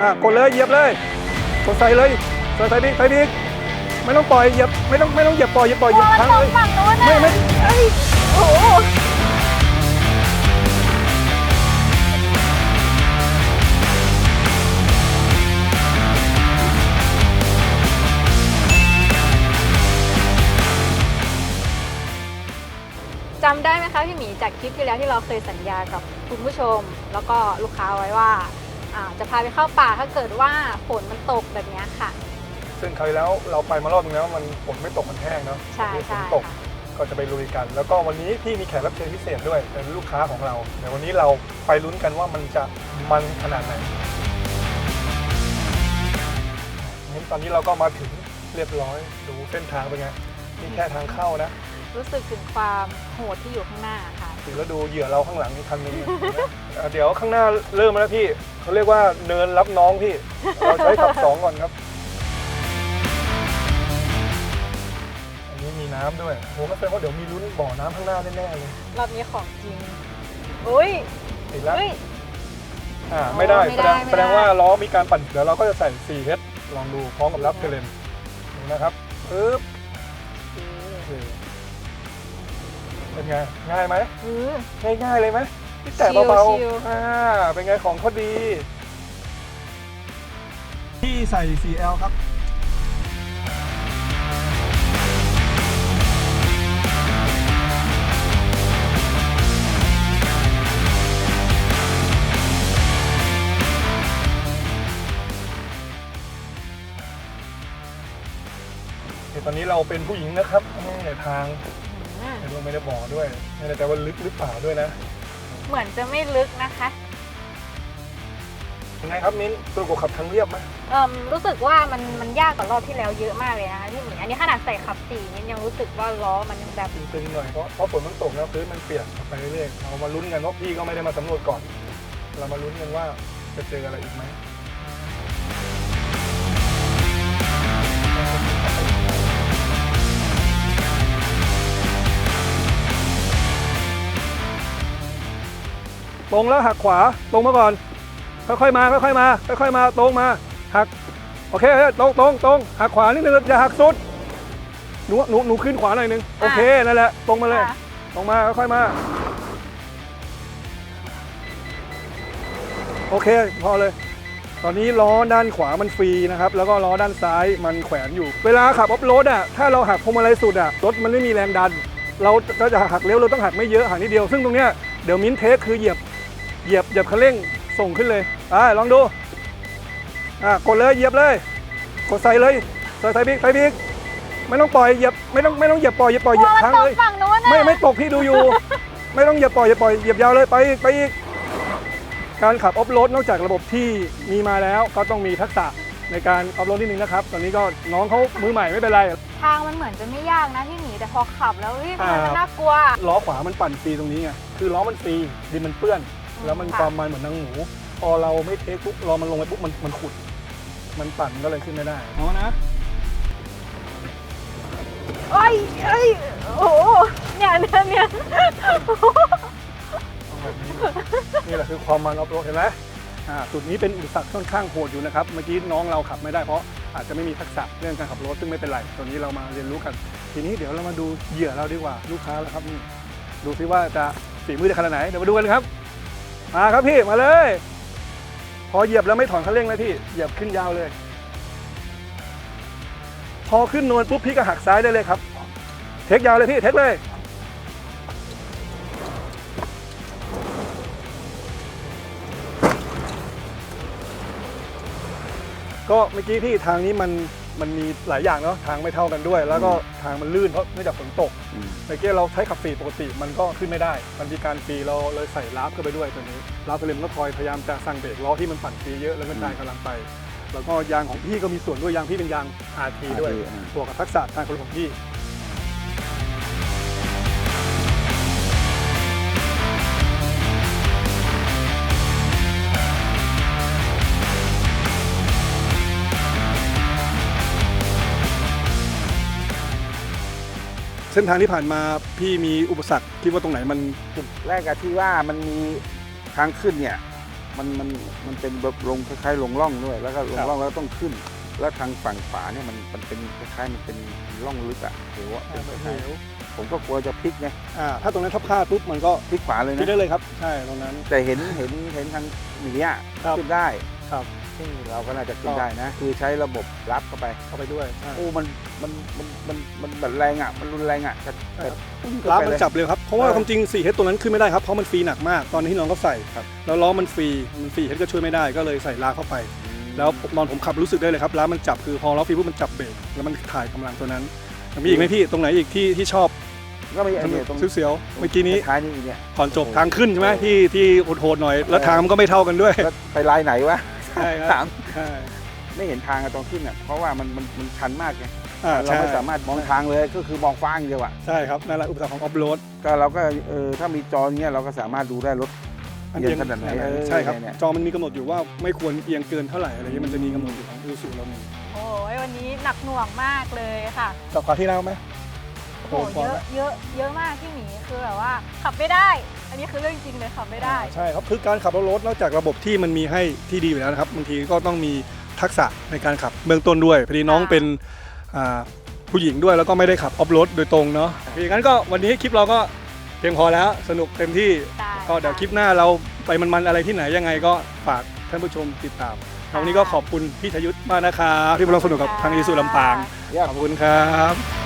อะกดเลยเหยียบเลยกดใส่เลยใส่ใส่บิ๊กใส่บิ๊กไม่ต้องปล่อยเหยียบไม่ต้องไม่ต้องเหยียบปล่อยเหยียบปล่อยเหยียบค้างเลยฝั่งโน้นไม่ไม่เอ้ยโอ้โหจำได้ไหมคะพี่หมีจากคลิปที่แล้วที่เราเคยสัญญากับคุณผู้ชม แล้วก็ลูกค้าไว้ว่าอ่า จะพาไปเข้าป่าถ้าเกิดว่าฝนมันตกแบบเนี้ยค่ะ ซึ่งคราวที่แล้วเราไปมารอบนึงแล้วมันฝนไม่ตกมันแห้งเนาะใช่วันนี้ฝใช่นตกค่ะก็จะไปลุยกัน แล้วก็วันนี้พี่มีแขกรับเชิญพิเศษด้วยเป็นลูกค้าของเราเดี๋ยววันนี้เราไปลุ้นกันว่ามันจะมันขนาดไหนงั้นตอนนี้เราก็มาถึงเรียบร้อยดูเส้นทางเป็นไงนี่แค่ทางเข้านะ รู้สึกถึงความโหดที่อยู่ข้างหน้า ค่ะแล้วดูเหยื่อเราข้างหลังอีกคันหนึงเห็นไมเอ่อเดี๋ยวข้างหน้าเริ่มแล้วพี่เขาเรียกว่าเนินรับน้องพี่ เราใช้ขับสองก่อนครับ อันนี้มีน้ำด้วยโหงั้นแสดงว่าเดี๋ยวมีลุ้นบ่อน้ำข้างหน้าแน่ๆเลยรอบนี้ของจริงอุ้ยติดแล้วเฮ้ย อ่าไม่ได้ไม่แสได้งไม่ได้ แสดงว่าล้อมีการปั่นเดี๋ยวเราก็จะใส่ 4H ลองดูพร้อมกับรับเทเลนดูนะครับปึ๊บ เป็นไงง่ายไหมอือง่ายๆเลยไหมที่แตะเบาชิวๆอ่าเป็นไงของเขาดี ที่ใส่ 4L ครับเดี๋ยวตอนนี้เราเป็นผู้หญิงนะครับนี่ทางอืมเห็นลง ไม่ได้บอกด้วยไม่แน่ใจว่าลึกหรือเปล่าด้วยนะเหมือนจะไม่ลึกนะคะ ยังไงครับมิ้นตัวกบขับทางเรียบไหมเอ่มรู้สึกว่ามันมันยากกว่ารอบที่แล้วเยอะมากเลยนะคะพี่หมีอันนี้ขนาดใส่ขับสี่นี่ยังรู้สึกว่าล้อมันยังแบบตึงๆหน่อยเพราะเพราะฝนมันตกนะพื้นมันเปียกไปเรื่อยๆเรามาลุ้นกันว่าพี่ก็ไม่ได้มาสำรวจก่อน เรามาลุ้นกันว่าจะเจออะไรอีกไหม ตรงแล้วหักขวาตรงมาก่อน ค่อยๆมาค่อยๆมาค่อยๆมาตรงมาหักโอเคตรงตรงตรงหักขวานิดนึงอย่าหักสุดหนูหนูหนูขึ้นขวาหน่อยนึงโอเคนั่นแหละตรงมาเลยค่ะตรงมาค่อยๆมาโอเคพอเลย ตอนนี้ล้อด้านขวามันฟรีนะครับ แล้วก็ล้อด้านซ้ายมันแขวนอยู่ เวลาขับออฟโรดอะถ้าเราหักพวงมาลัยสุดอะรถมันไม่มีแรงดัน เราก็จะหักเร็วเราต้องหักไม่เยอะหักนิดเดียวซึ่งตรงเนี้ยเดี๋ยวมิ้นเทคคือเหยียบ เหยียบเหยียบคันเร่งส่งขึ้นเลยอ่าลองดูอ่ากดเลยเหยียบเลย กดใส่เลยใส่ใส่บิ๊กใส่บิ๊กไม่ต้องปล่อยเหยียบไม่ต้องไม่ต้องเหยียบปล่อยเหยียบปล่อยเหยียบมันค้างตกเลยฝั่งโน้นนะไม่ไม่ตกพี่ดูอยู่ ไม่ต้องเหยียบปล่อยเหยียบปล่อยเหยียบยาวเลยไปอีกไปอีกการขับออฟโรดนอกจากระบบที่มีมาแล้วก็ต้องมีทักษะในการออฟโรดนิดนึงนะครับ ตอนนี้ก็น้องเขามือใหม่ไม่เป็นไรทางมันเหมือนจะไม่ยากนะพี่หมีแต่พอขับแล้วเฮ้ยทำไมมันอ่าน่ากลัวล้อขวามันปั่นฟรีตรงนี้ไงคือล้อมันฟรีดินมันเปื้อน แล้วมันค่ะความมันเหมือนนางหมู พอเราไม่เทคปุ๊บรอมันลงไปปุ๊บมันมันขุด มันปั่นก็เลยขึ้นไม่ได้เอานะเอ้ยเอ้ยโอ้โหเนี่ยเนี่ยเนี่ยเอาแบบนี้เลยนี่แหละคือความมันออฟโรดเห็นไหมอ่าจุดนี้เป็นอุปสรรคค่อนข้างโหดอยู่นะครับ เมื่อกี้น้องเราขับไม่ได้เพราะอาจจะไม่มีทักษะเรื่องการขับรถซึ่งไม่เป็นไรตอนนี้เรามาเรียนรู้กัน ทีนี้เดี๋ยวเรามาดูเหยื่อเราดีกว่าลูกค้าแล้วครับนี่ดูซิว่าจะฝีมือจะขนาดไหนเดี๋ยวมาดูกันครับ มาครับพี่มาเลย พอเหยียบแล้วไม่ถอนคันเร่งเลยพี่เหยียบขึ้นยาวเลย พอขึ้นนวลปุ๊บพี่ก็หักซ้ายได้เลยครับ เทคยาวเลยพี่เทคเลยก็เมื่อกี้พี่ทางนี้มัน มันมีหลายอย่างเนาะทางไม่เท่ากันด้วย แล้วก็ทางมันลื่นเพราะเนื่องจากฝนตกเมื่อกี้เราใช้ขับฟรีปกติมันก็ขึ้นไม่ได้ มันมีการฟรีเราเลยใส่ลาฟเข้าไปด้วยตัวนี้ลาฟเทเลมก็คอยพยายามจะสั่งเบรกล้อที่มันปั่นฟรีเยอะแล้วก็ได้กำลังไป แล้วก็ยางของพี่ก็มีส่วนด้วยยางพี่เป็นยาง RT ด้วย RT อ่า บวกกับทักษะการขับรถของพี่ เส้นทางที่ผ่านมาพี่มีอุปสรรคคิดว่าตรงไหนมันจุดแรกอะที่ว่ามันมีทางขึ้นเนี่ยมันมันมันเป็นแบบลงคล้ายๆลงร่องด้วย แล้วก็ลงร่องแล้วต้องขึ้น แล้วทางฝั่งขวาเนี่ยมันมันเป็นคล้ายๆมันเป็นร่องลึกอะเหวอะเป็นคล้ายๆผมก็กลัวจะพลิกไงอ่าถ้าตรงนั้นทับพลาดปุ๊บมันก็พลิกขวาเลยคิดนะได้เลยครับ ใช่ตรงนั้น แต่เห็นเห็นเห็นทางหมีอะครับ ขึ้นได้ครับ ซึ่งเราก็น่าจะขึ้นก็ได้นะ คือใช้ระบบรับเข้าไปเข้าไปด้วยใช่โอ้มันมันมันมันมันแบบแรงอะมันรุนแรงอะแต่ใช่แต่ครับปุ้งล้าเข้าไปมันเลย จับเลยครับ เพราะว่าเออความจริง4เฮดตัวนั้นขึ้นไม่ได้ครับ เพราะมันฟรีหนักมาก ตอนที่น้องก็ใส่ครับ แล้วล้อมันฟรี มันฟรีเฮดก็ช่วยไม่ได้ ก็เลยใส่ล้าเข้าไป แล้วผมตอนผมขับรู้สึกได้เลยครับล้ามันจับคือพอล้อฟรีปุ๊บมันจับเบรก แล้วมันถ่ายกำลังตัวนั้นมีอีกไหมพี่ ตรงไหนอีกที่ที่ชอบก็มีไอ้เนี่ยตรงเสียวๆเมื่อกี้นี้ท้ายนี่เนี่ย ก่อนจบทางขึ้นใช่ไหมที่ที่โหดๆหน่อย แล้วทางมันก็ไม่เท่ากันด้วย แล้วไปลายไหนวะ ใช่คถารับมใช่ไม่เห็นทางอะตอนขึ้นอะเพราะว่ามันมันมันชันมากไงอ่าเราใช่ไม่สามารถมองทางเลยก็คือมองฟ้าอย่างเดียวอะใช่ครับนั่นแหละอุปสรรคของออฟโรดก็เราก็เออถ้ามีจออย่างเงี้ยเราก็สามารถดูได้รถเอียงขนาดไหนเออใช่ครับเนี่ยจอมันมีกำหนดอยู่ว่าไม่ควรเอียงเกินเท่าไหร่อะไรเงี้ยมันจะมีกำหนดอยู่ของอูซูเรามีโอ้ยวันนี้หนักหน่วงมากเลยค่ะกับคราวที่แล้วไหม โอ้โหเยอะเยอะเยอะมากพี่หมีคือแบบว่าขับไม่ได้ อันนี้คือเรื่องจริงเลยขับไม่ได้ ใช่ครับคือการขับรถนอกจากระบบที่มันมีให้ที่ดีอยู่แล้วนะครับบางทีก็ต้องมีทักษะในการขับเบื้องต้นด้วยพอดีน้องค่ะเป็นอ่าผู้หญิงด้วยแล้วก็ไม่ได้ขับออฟโรดโดยตรงเนาะอย่างนั้นก็วันนี้คลิปเราก็เพียงพอแล้วสนุกเต็มที่ได้ก็เดี๋ยวคลิปหน้าเราไปมันๆอะไรที่ไหนยังไงก็ฝากท่านผู้ชมติดตามวันนี้ก็ขอบคุณพี่ชยุทธมากนะครับที่มาร่วมสนุกกับทางอีสุลำปางเยี่ยมขอบคุณครับ